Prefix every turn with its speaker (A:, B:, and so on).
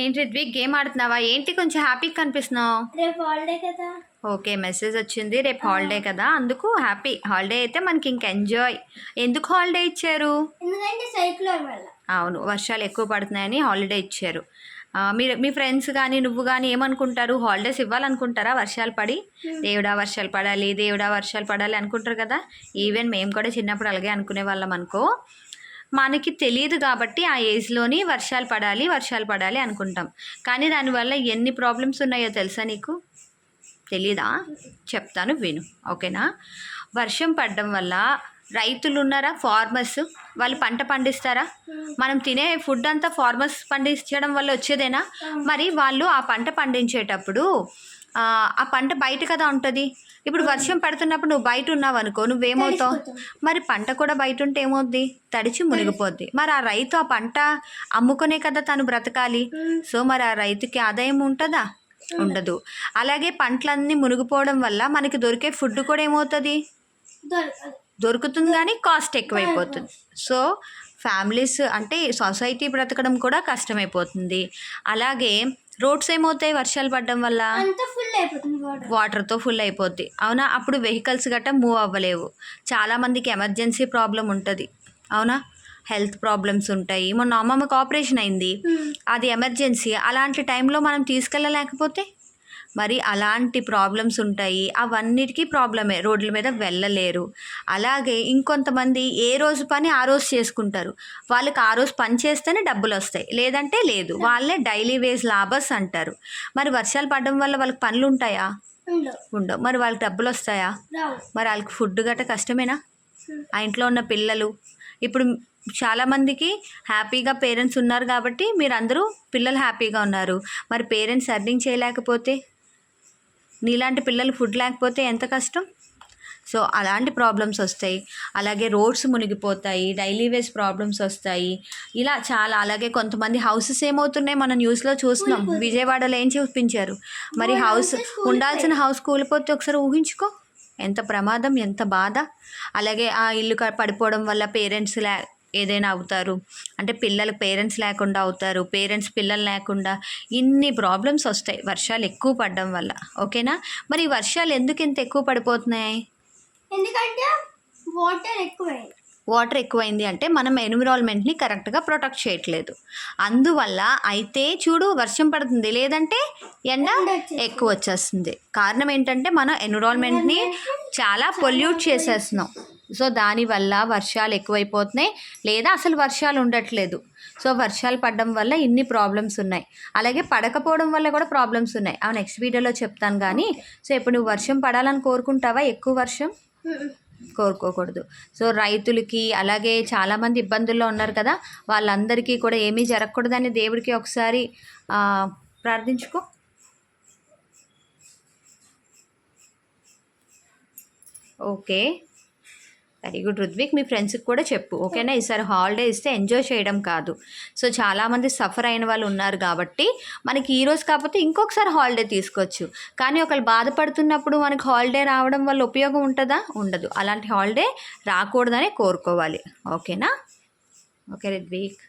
A: ఏంటి రిద్విక్ గేమ్ ఆడుతున్నావా? ఏంటి కొంచెం హ్యాపీగా కనిపిస్తున్నావు?
B: రేపు హాలిడే కదా.
A: ఓకే మెసేజ్ వచ్చింది. రేపు హాలిడే కదా. అందుకు హ్యాపీ హాలిడే అయితే మనకి ఇంక ఎంజాయ్ ఎందుకు హాలిడే ఇచ్చారు?
B: ఎందుకంటే సైక్లోన్ వల్ల.
A: అవును వర్షాలు ఎక్కువ పడుతున్నాయని హాలిడే ఇచ్చారు. మీరు మీ ఫ్రెండ్స్ కానీ నువ్వు కానీ ఏమనుకుంటారు? హాలిడేస్ ఇవ్వాలనుకుంటారా వర్షాలు పడి? దేవుడా వర్షాలు పడాలి దేవుడా వర్షాలు పడాలి అనుకుంటారు కదా? ఈవెన్ మేము కూడా చిన్నప్పుడు అలాగే అనుకునే వాళ్ళం అనుకో. మనకి తెలియదు కాబట్టి ఆ ఏజ్లోని వర్షాలు పడాలి వర్షాలు పడాలి అనుకుంటాం. కానీ దానివల్ల ఎన్ని ప్రాబ్లమ్స్ ఉన్నాయో తెలుసా నీకు? తెలీదా? చెప్తాను విను. ఓకేనా? వర్షం పడడం వల్ల రైతులు ఉన్నారా? ఫార్మర్స్ వాళ్ళు పంట పండిస్తారా? మనం తినే ఫుడ్ అంతా ఫార్మర్స్ పండించడం వల్ల వచ్చేదేనా? మరి వాళ్ళు ఆ పంట పండించేటప్పుడు ఆ, ఆ పంట బయట కదా ఉంటుంది. ఇప్పుడు వర్షం పడుతున్నప్పుడు నువ్వు బయట ఉన్నావు అనుకో నువ్వేమవుతావు మరి పంట కూడా బయట ఉంటే ఏమవుద్ది? తడిచి మునిగిపోద్ది. మరి ఆ రైతు ఆ పంట అమ్ముకునే కదా తను బ్రతకాలి. సో మరి ఆ రైతుకి ఆదాయం ఉంటుందా? ఉండదు. అలాగే పంటలన్నీ మునిగిపోవడం వల్ల మనకి దొరికే ఫుడ్ కూడా ఏమవుతుంది? దొరుకుతుంది కానీ కాస్ట్ ఎక్కువైపోతుంది. సో ఫ్యామిలీస్ అంటే సొసైటీ బ్రతకడం కూడా కష్టమైపోతుంది. అలాగే రోడ్స్ ఏమవుతాయి వర్షాలు పడడం వల్ల? వాటర్తో ఫుల్ అయిపోద్ది. అవునా? అప్పుడు వెహికల్స్ గట్రా మూవ్ అవ్వలేవు. చాలామందికి ఎమర్జెన్సీ ప్రాబ్లం ఉంటుంది. అవునా? హెల్త్ ప్రాబ్లమ్స్ ఉంటాయి. మొన్న అమ్మమ్మకి ఆపరేషన్ అయింది. అది ఎమర్జెన్సీ అలాంటి టైంలో మనం తీసుకెళ్ళలేకపోతే? మరి అలాంటి ప్రాబ్లమ్స్ ఉంటాయి. అవన్నిటికీ ప్రాబ్లమే. రోడ్ల మీద వెళ్ళలేరు. అలాగే ఇంకొంతమంది ఏ రోజు పని ఆ రోజు చేసుకుంటారు. వాళ్ళకి ఆ రోజు పని చేస్తేనే డబ్బులు వస్తాయి. లేదంటే లేదు. వాళ్ళే డైలీ వేజ్ లాభర్స్ అంటారు. మరి వర్షాలు పడడం వల్ల వాళ్ళకి పనులు ఉంటాయా?
B: ఉండవు.
A: మరి వాళ్ళకి డబ్బులు వస్తాయా? మరి వాళ్ళకి ఫుడ్ గట్ట కష్టమేనా? ఆ ఇంట్లో ఉన్న పిల్లలు. ఇప్పుడు చాలామందికి హ్యాపీగా పేరెంట్స్ ఉన్నారు కాబట్టి మీరు అందరూ పిల్లలు హ్యాపీగా ఉన్నారు. మరి పేరెంట్స్ అర్నింగ్ చేయలేకపోతే? నీలాంటి పిల్లలు ఫుడ్ లేకపోతే ఎంత కష్టం? సో అలాంటి ప్రాబ్లమ్స్ వస్తాయి. అలాగే రోడ్స్ మునిగిపోతాయి డైలీ వేస్ ప్రాబ్లమ్స్ వస్తాయి. ఇలా చాలా అలాగే కొంతమంది హౌసెస్ ఏమవుతున్నాయి మనం న్యూస్లో చూస్తున్నాం. విజయవాడలో ఏం చూపించారు? మరి హౌస్ ఉండాల్సిన హౌస్ కూలిపోతే ఒకసారి ఊహించుకో. ఎంత ప్రమాదం ఎంత బాధ. అలాగే ఆ ఇల్లు పడిపోవడం వల్ల పేరెంట్స్ లే ఏదైనా అవుతారు. అంటే పిల్లలు పేరెంట్స్ లేకుండా అవుతారు. పేరెంట్స్ పిల్లలు లేకుండా ఇన్ని ప్రాబ్లమ్స్ వస్తాయి వర్షాలు ఎక్కువ పడడం వల్ల. ఓకేనా? మరి వర్షాలు ఎందుకు ఇంత ఎక్కువ పడిపోతున్నాయి?
B: ఎందుకంటే వాటర్ ఎక్కువైంది
A: వాటర్ ఎక్కువైంది అంటే మనం ఎన్విరాన్మెంట్ని కరెక్ట్గా ప్రొటెక్ట్ చేయట్లేదు. అందువల్ల అయితే చూడు వర్షం పడుతుంది. లేదంటే ఎండ ఎక్కువ వచ్చేస్తుంది. కారణం ఏంటంటే మనం ఎన్విరాన్మెంట్ని చాలా పొల్యూట్ చేసేస్తున్నాం. సో దానివల్ల వర్షాలు ఎక్కువైపోతున్నాయి లేదా అసలు వర్షాలు ఉండట్లేదు. సో వర్షాలు పడడం వల్ల ఇన్ని ప్రాబ్లమ్స్ ఉన్నాయి. అలాగే పడకపోవడం వల్ల కూడా ప్రాబ్లమ్స్ ఉన్నాయి. ఆ నెక్స్ట్ వీడియోలో చెప్తాను కానీ సో ఇప్పుడు నువ్వు వర్షం పడాలని కోరుకుంటావా ఎక్కువ వర్షం? కోరుకోకూడదు. సో రైతులకి అలాగే చాలామంది ఇబ్బందుల్లో ఉన్నారు కదా వాళ్ళందరికీ కూడా ఏమీ జరగకూడదని దేవుడికి ఒకసారి ప్రార్థించుకో. ఓకే. వెరీ గుడ్ రుద్విక్ మీ ఫ్రెండ్స్కి కూడా చెప్పు. ఓకేనా? ఈసారి హాలిడే ఇస్తే ఎంజాయ్ చేయడం కాదు. సో చాలామంది సఫర్ అయిన వాళ్ళు ఉన్నారు కాబట్టి మనకి ఈరోజు కాకపోతే ఇంకొకసారి హాలిడే తీసుకోవచ్చు. కానీ ఒకళ్ళు బాధపడుతున్నప్పుడు మనకి హాలిడే రావడం వల్ల ఉపయోగం ఉంటుందా? ఉండదు. అలాంటి హాలిడే రాకూడదని కోరుకోవాలి. ఓకేనా? ఓకే రుద్విక్